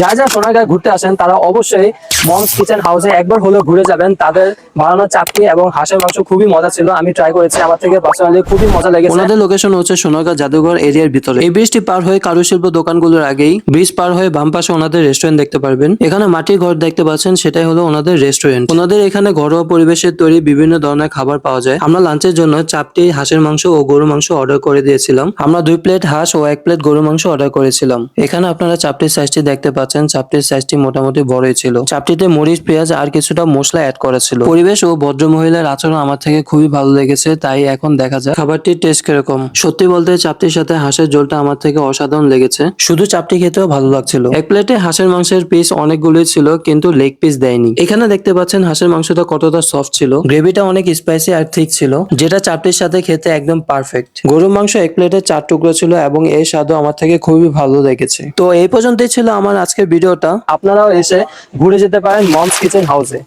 যারা যারা সোনারগাঁয়ে ঘুরতে আসেন, তারা অবশ্যই মমস কিচেন হাউসে একবার হলেও ঘুরে যাবেন। তাদের বানানো চাপটি এবং হাঁসের মাংস খুবই মজা ছিল, আমি ট্রাই করেছি। আমার থেকে পার্সোনালি খুবই মজা লেগেছে। ওনাদের লোকেশন হচ্ছে সোনারগাঁ জাদুঘর এরিয়ার ভিতরে। এই ব্রিজটি পার হয়ে কারুশিল্প দোকানগুলোর আগেই ব্রিজ পার হয়ে বাম পাশে ওনাদের রেস্টুরেন্ট দেখতে পারবেন। এখানে মাটির ঘর দেখতে পাচ্ছেন, সেটাই হলো ওনাদের রেস্টুরেন্ট ওনাদের এখানে ঘরোয়া পরিবেশে তৈরি বিভিন্ন ধরনের খাবার পাওয়া যায়। আমরা লাঞ্চের জন্য চাপটি হাঁসের মাংস ও গরু মাংস অর্ডার করে দিয়েছিলাম। আমরা দুই প্লেট হাঁস ও এক প্লেট গরু মাংস অর্ডার করেছিলাম। এখানে আপনারা চাপটির সাইজটি দেখতে পাচ্ছেন। চাপটির সাইজটি মোটামুটি বড়ই ছিল। চাপটিতে মরিচ, পেঁয়াজ আর কিছুটা মশলা অ্যাড করা ছিল। পরিবেশ ও ভদ্র মহিলার আচরণ আমার থেকে খুবই ভালো লেগেছে, তাই এখন দেখা যায় খাবারটির টেস্ট কীরকম। সত্যি বলতে চাপটির সাথে হাঁসের ঝোলটা আমার থেকে অসাধারণ লেগেছে। শুধু চাপটি খেতেও ভালো লাগছিল। এক প্লেটে হাঁসের মাংসের পিস অনেকগুলোই ছিল, কিন্তু লেগ পিস দেয়নি। এখানে দেখতে পাচ্ছেন হাঁসের মাংসটা কতটা সফট ছিল। গ্রেভিটা অনেক স্পাইসি আর ঠিক ছিল, যেটা চাপটির সাথে খেতে একদম পারফেক্ট গরুর মাংস এক প্লেটে চার টুকরো ছিল এবং এর স্বাদও আমার থেকে খুবই ভালো লেগেছে। তো এই পর্যন্তই ছিল আমার আজকের ভিডিওটা আপনারাও এসে ঘুরে যেতে পারেন মমস কিচেন হাউসে।